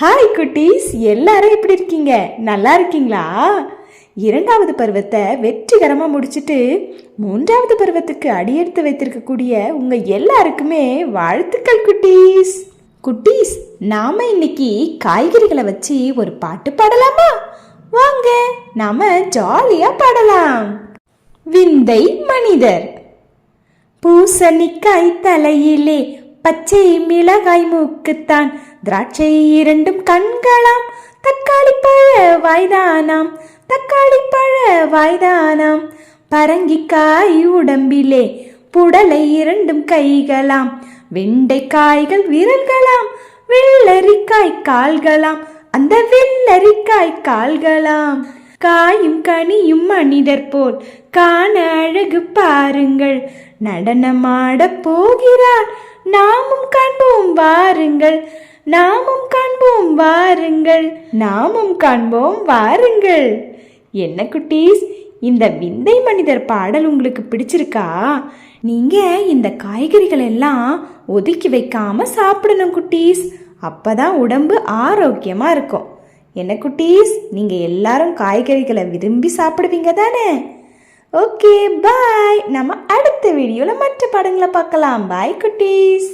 Hi குட்டீஸ். எல்லாரும் எப்படி இருக்கீங்க? நல்லா இருக்கீங்களா? இரண்டாவது பருவத்தை வெற்றிகரமாக முடிச்சிட்டு மூன்றாவது பருவத்துக்கு அடியெடுத்து வைத்திருக்கக்கூடிய உங்கள் எல்லாருக்குமே வாழ்த்துக்கள் குட்டீஸ். குட்டீஸ் நாம் இன்னைக்கு காய்கறிகளை வச்சு ஒரு பாட்டு பாடலாமா? வாங்க நாம் ஜாலியாக பாடலாம். விந்தை மனிதர். பூசணிக்காய் தலையிலே பச்சை மிளகாய் மூக்குத்தான். திராட்சை இரண்டும் கண்களாம். தக்காளி பழ வாய்தானாம். தக்காளி பழ வாய்தானாம். பரங்கிக்காய் உடம்பிலே. புடலை இரண்டும் கைகளாம். வெண்டைக்காய்கள் விரல்களாம். வெள்ளரிக்காய் கால்களாம். அந்த வெள்ளரிக்காய் கால்களாம். காயும் கனியும் மனிதர் போல். காண அழகு பாருங்கள். நடனமாட போகிறார் நாமும் காண்போம் வாருங்கள். நாமும் காண்போம் வாருங்கள். நாமும் காண்போம் வாருங்கள். என்ன குட்டீஸ் இந்த விந்தை மனிதர் பாடல் உங்களுக்கு பிடிச்சிருக்கா? நீங்க இந்த காய்கறிகள் எல்லாம் ஒதுக்கி வைக்காம சாப்பிடணும் குட்டீஸ். அப்பதான் உடம்பு ஆரோக்கியமா இருக்கும். என்ன குட்டீஸ் நீங்க எல்லாரும் காய்கறிகளை விரும்பி சாப்பிடுவீங்க தானே? ஓகே பாய் நம்ம அடுத்த வீடியோவில் மற்ற படங்களை பார்க்கலாம். பாய் குட்டீஸ்.